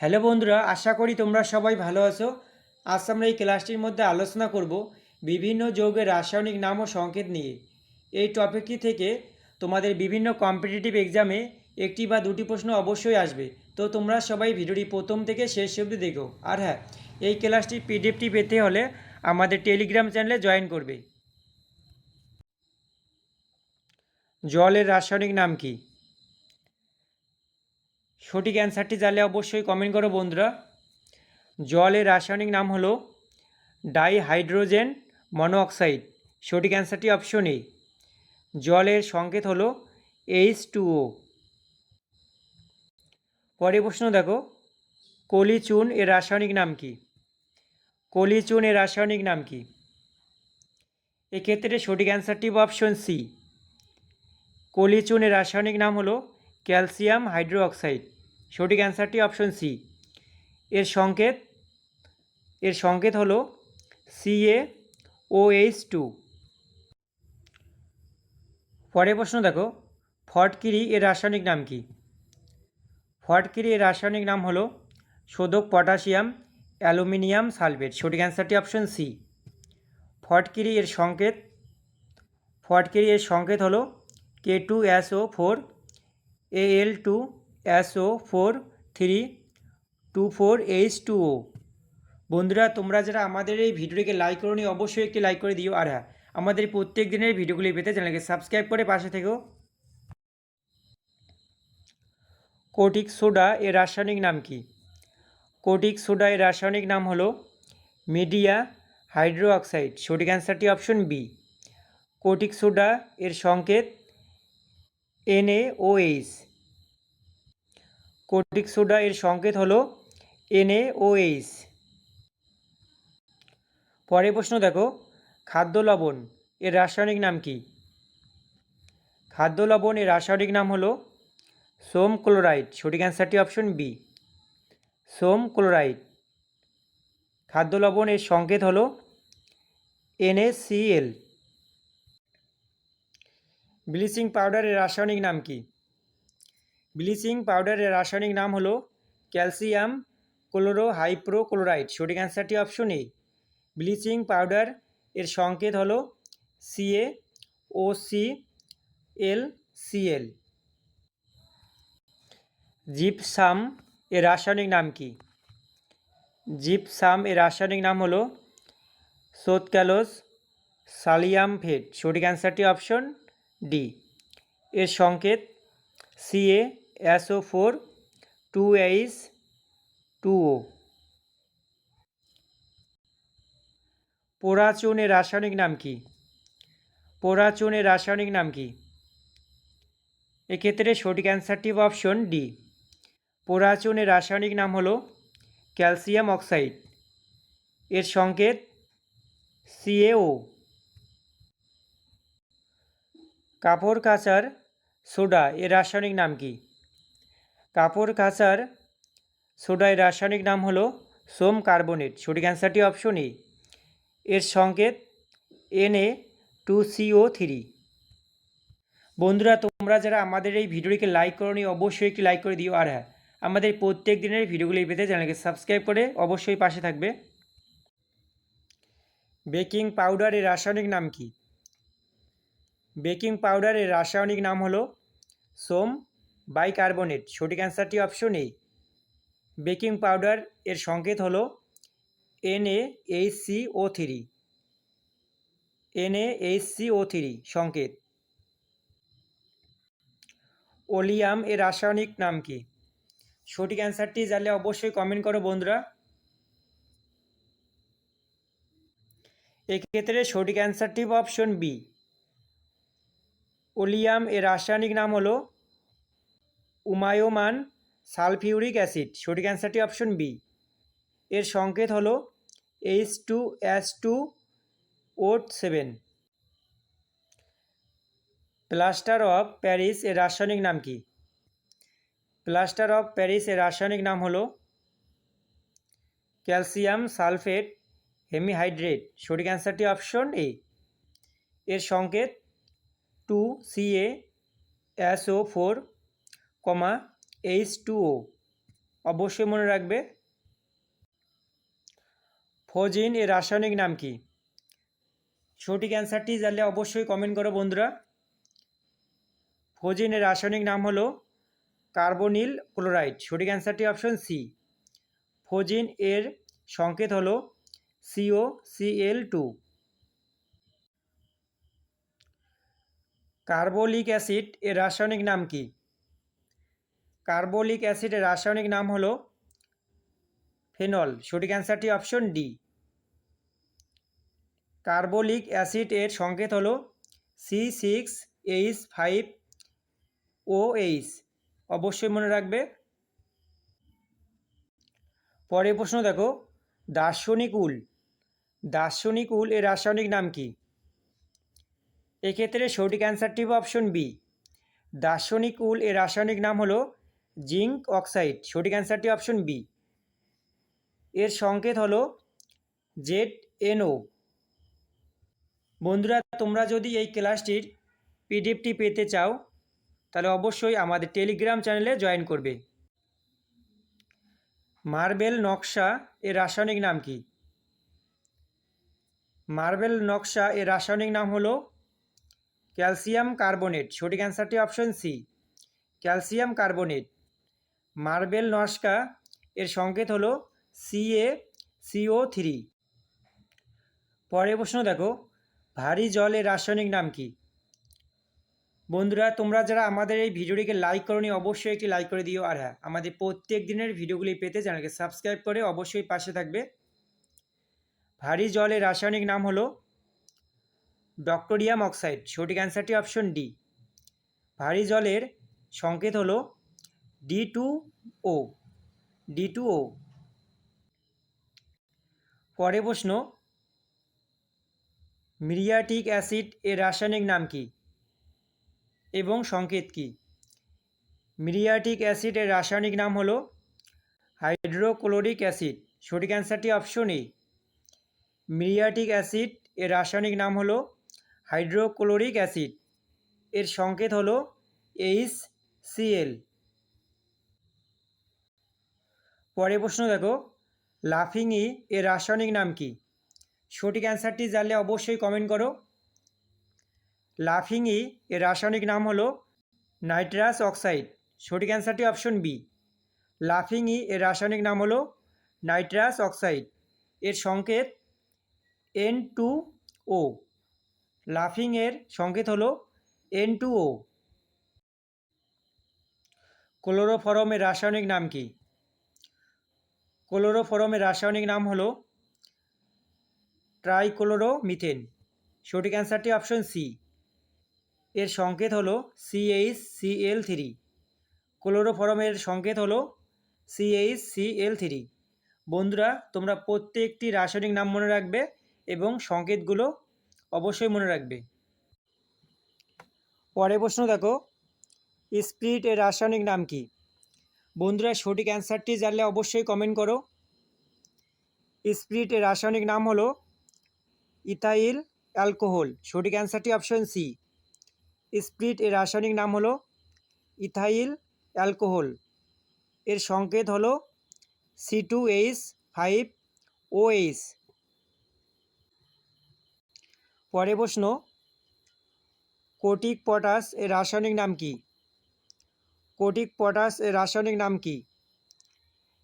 Hello বন্ধুরা, আশা করি তোমরা সবাই ভালো আছো। আজ আমরা এই ক্লাসটির মধ্যে আলোচনা করব বিভিন্ন যৌগের রাসায়নিক নাম ও সংকেত নিয়ে। এই টপিকটি থেকে তোমাদের বিভিন্ন কম্পিটিটিভ এক্সামে একটি বা দুটি প্রশ্ন অবশ্যই আসবে। তো তোমরা সবাই ভিডিওটি প্রথম থেকে শেষ অবধি দেখো। আর হ্যাঁ এই ক্লাসটির পিডিএফটি পেতে হলে আমাদের টেলিগ্রাম চ্যানেলে জয়েন করবে। জলের রাসায়নিক নাম কি? সঠিক অ্যান্সারটি জানলে অবশ্যই কমেন্ট করো বন্ধুরা। জলের রাসায়নিক নাম হলো ডাইহাইড্রোজেন মনোঅক্সাইড সঠিক অ্যান্সারটি অপশন এ জলের সংকেত হলো এইচ টু ও পরের প্রশ্ন দেখো, কলিচুন এর রাসায়নিক নাম কি? কলিচুন এর রাসায়নিক নাম কি? এক্ষেত্রে সঠিক অ্যান্সারটি অপশন সি কলিচুন এর রাসায়নিক নাম হলো ক্যালসিয়াম হাইড্রোঅক্সাইড সঠিক অ্যান্সারটি অপশন সি। এর সংকেত এর সংকেত হলো সিএ ও এইচ টু পরের প্রশ্ন দেখো, ফটকিরি এর রাসায়নিক নাম কি? ফটকিরি এর রাসায়নিক নাম হলো শোধক পটাশিয়াম অ্যালুমিনিয়াম সালফেট। সঠিক অ্যান্সারটি অপশন সি। ফটকিরি এর সংকেত, ফটকিরি এর সংকেত হলো K two S O four A L two O four three two four H two O বন্ধুরা, তোমরা যারা আমাদের এই ভিডিওটিকে লাইক করো অবশ্যই একটি লাইক করে দিও। আর হ্যাঁ আমাদের প্রত্যেক দিনের ভিডিওগুলি পেতে চ্যানেলকে সাবস্ক্রাইব করে পাশে থেকো। কোটিক সোডা এর রাসায়নিক নাম কি? কোটিক সোডা এর রাসায়নিক নাম হলো মিডিয়া হাইড্রো অক্সাইড সঠিক অ্যান্সারটি অপশন বি কোটিক সোডা এর সংকেত এনএওএইচ। কোটিক সোডা এর সংকেত হলো এনএওএইচ। পরের প্রশ্ন দেখো, খাদ্য লবণ এর রাসায়নিক নাম কি? খাদ্য লবণ এর রাসায়নিক নাম হলো সোম ক্লোরাইড, সঠিক অ্যান্সারটি অপশন বি। সোম ক্লোরাইড। খাদ্য লবণ এর সংকেত হলো এনএসিএল। ব্লিচিং পাউডারের রাসায়নিক নাম কি? ব্লিচিং পাউডারের রাসায়নিক নাম হলো ক্যালসিয়াম ক্লোরো হাইপ্রোক্লোরাইড সঠিক অ্যান্সারটি অপশন এ, ব্লিচিং পাউডার এর সংকেত হলো CA O C L CL gypsum এর রাসায়নিক নাম কি? জিপসাম এর রাসায়নিক নাম হলো সোতক্যালোস সালিয়াম ফেট সঠিক অ্যান্সারটি অপশন ডি। এর সংকেত CA SO four two H two O পোরাচুনের রাসায়নিক নাম কি? পোরাচুনের রাসায়নিক নাম কি? এক্ষেত্রে সঠিক অ্যান্সারটি অপশন ডি। পোরাচুনের রাসায়নিক নাম হলো ক্যালসিয়াম অক্সাইড। এর সংকেত সিএও কাপড় কাচার সোডা এর রাসায়নিক নাম কি? কাপড় কাচার সোডা এর রাসায়নিক নাম হলো সোম কার্বনেট। সঠিক অ্যান্সারটি অপশন এ। এর সংকেত N A two CO three বন্ধুরা, তোমরা যারা আমাদের এই ভিডিওটিকে লাইক করনি, অবশ্যই একটি লাইক করে দিও। আর হ্যাঁ আমাদের প্রত্যেক দিনের ভিডিওগুলি পেতে চ্যানেলকে সাবস্ক্রাইব করে অবশ্যই পাশে থাকবে। বেকিং পাউডারের রাসায়নিক নাম কি? বেকিং পাউডারের রাসায়নিক নাম হলো সোম বাইকার্বনেট। সঠিক অ্যান্সারটি অপশন এ। বেকিং পাউডার এর সংকেত হলো O three. N A H C O three সংকেত। ওলিয়াম এর রাসায়নিক নাম কি? সঠিক অ্যান্সারটি জানলে অবশ্যই কমেন্ট করো বন্ধুরা। এক্ষেত্রে সঠিক অ্যান্সারটি অপশন বি। ওলিয়াম এর রাসায়নিক নাম হলো উমায়োমান সালফিউরিক অ্যাসিড। সঠিক অ্যান্সারটি অপশন বি এর সংকেত হলো H two S two O seven plaster of Paris এর রাসায়নিক নাম কি? প্লাস্টার অফ প্যারিস এর রাসায়নিক নাম হলো ক্যালসিয়াম সালফেট হেমিহাইড্রেট। সঠিক অ্যান্সারটি অপশন এ এর সংকেত two CA SO four comma H two O অবশ্যই মনে রাখবে। ফোজিন, এর রাসায়নিক নাম কি? সঠিক অ্যান্সারটি জানলে অবশ্যই কমেন্ট করো বন্ধুরা। ফোজিন, এর রাসায়নিক নাম হলো কার্বনিল ক্লোরাইড। সঠিক অ্যান্সারটি অপশন সি। ফোজিন, এর সংকেত হলো CO CL two carbolic acid এর রাসায়নিক নাম কি? কার্বলিক অ্যাসিডের রাসায়নিক নাম হলো ফেনল। সঠিক অ্যান্সারটি অপশন ডি। কার্বলিক অ্যাসিড এর সংকেত হলো C six H five O H. অবশ্যই মনে রাখবে। পরের প্রশ্ন দেখো। দার্শনিক উল। দার্শনিক উল এর রাসায়নিক নাম কি? এক্ষেত্রে সঠিক অ্যান্সারটি হবে অপশন বি দার্শনিক উল এর রাসায়নিক নাম হলো জিঙ্ক অক্সাইড। সঠিক অ্যান্সারটি অপশন বি এর সংকেত হলো জেড এনও বন্ধুরা, তোমরা যদি এই ক্লাসটির পিডিএফটি পেতে চাও, তাহলে অবশ্যই আমাদের টেলিগ্রাম চ্যানেলে জয়েন করবে। মার্বেল নকশা এর রাসায়নিক নাম কি? মার্বেল নকশা এর রাসায়নিক নাম হলো ক্যালসিয়াম কার্বনেট, সঠিক অ্যান্সারটি option C. Calcium carbonate. Marble নস্কা এর সংকেত হলো সিএ সিও থ্রি পরের প্রশ্ন দেখো, ভারী জলের রাসায়নিক নাম কি? বন্ধুরা, তোমরা যারা আমাদের এই ভিডিওটিকে লাইক করনি, অবশ্যই একটি লাইক করে দিও। আর হ্যাঁ আমাদের প্রত্যেক দিনের ভিডিওগুলি পেতে চ্যানেলকে সাবস্ক্রাইব করে অবশ্যই পাশে থাকবে। ভারী জলের রাসায়নিক নাম হলো ডক্টোরিয়াম অক্সাইড। সঠিক অ্যান্সারটি অপশন ডি। ভারী জলের সংকেত হলো D two O. D two O. পরে প্রশ্ন, মিরিয়াটিক অ্যাসিড এর রাসায়নিক নাম কি এবং সংকেত কি? মিরিয়াটিক অ্যাসিড এর রাসায়নিক নাম হলো হাইড্রোক্লোরিক অ্যাসিড। সঠিক অ্যান্সারটি অপশন এ। মিরিয়াটিক অ্যাসিড এর রাসায়নিক নাম হলো হাইড্রোক্লোরিক অ্যাসিড। এর সংকেত হলো এইচ সিএল পরে প্রশ্ন দেখো, লাফিংই এর রাসায়নিক নাম কি? সঠিক অ্যান্সারটি জানলে অবশ্যই কমেন্ট করো। লাফিংই এর রাসায়নিক নাম হলো নাইট্রাস অক্সাইড। সঠিক অ্যান্সারটি অপশন বি। লাফিংই এর রাসায়নিক নাম হলো নাইট্রাস অক্সাইড। এর সংকেত এন টু ও লাফিং এর সংকেত হলো এন টু ও ক্লোরোফরমের রাসায়নিক নাম কি? ক্লোরোফরমের রাসায়নিক নাম হলো ট্রাইক্লোরোমিথেন। সঠিক অ্যান্সারটি অপশন সি এর সংকেত হলো সিএইচ সিএল থ্রি ক্লোরোফরমের সংকেত হলো সিএইচ সিএল থ্রি বন্ধুরা, তোমরা প্রত্যেকটি রাসায়নিক নাম মনে রাখবে এবং সংকেতগুলো অবশ্যই মনে রাখবে। পরের প্রশ্ন দেখো, স্পিরিট এর রাসায়নিক নাম কি? বন্ধুরা, সঠিক অ্যান্সারটি জানলে অবশ্যই কমেন্ট করো। স্পিরিট এর রাসায়নিক নাম হলো ইথাইল অ্যালকোহল। সঠিক অ্যান্সারটি অপশন সি। স্পিরিট এর রাসায়নিক নাম হলো ইথাইল অ্যালকোহল। এর সংকেত হলো C two H five O H. পরে প্রশ্ন, কোটিক পটাশ এর রাসায়নিক নাম কি? কোটিক পটাশ এর রাসায়নিক নাম কি?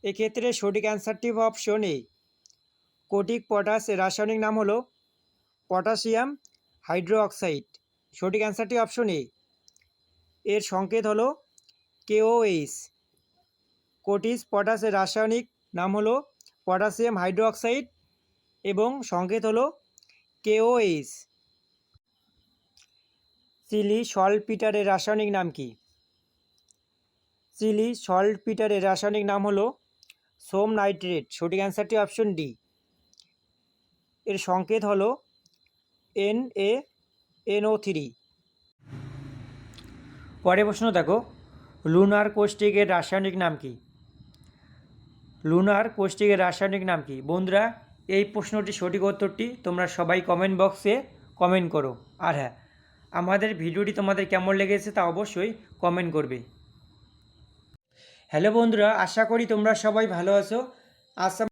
এক্ষেত্রে সঠিক অ্যান্সারটি অপশন এ কোটিক পটাশ এর রাসায়নিক নাম হলো পটাশিয়াম হাইড্রো অক্সাইড সঠিক অ্যান্সারটি অপশন এ এর সংকেত হলো কেওএইচ কোটিস পটাশের রাসায়নিক নাম হলো পটাশিয়াম হাইড্রো অক্সাইড এবং সংকেত হলো কেওএইচ চিলি সল্টপিটারের রাসায়নিক নাম কি? চিলি সল্টপিটারের রাসায়নিক নাম হলো সোম নাইট্রেট। সঠিক অ্যান্সারটি অপশন ডি এর সংকেত হলো এন এ এনও থ্রি পরে প্রশ্ন দেখো লুনার কোষ্টিকের রাসায়নিক নাম কি? লুনার কোষ্টিকের রাসায়নিক নাম কি? বন্ধুরা এই প্রশ্নটি সঠিক উত্তরটি তোমরা সবাই কমেন্ট বক্সে কমেন্ট করো। আর হ্যাঁ আমাদের ভিডিওটি তোমাদের কেমন লেগেছে তা অবশ্যই কমেন্ট করবে। হ্যালো বন্ধুরা, আশা করি তোমরা সবাই ভালো আছো। আসাম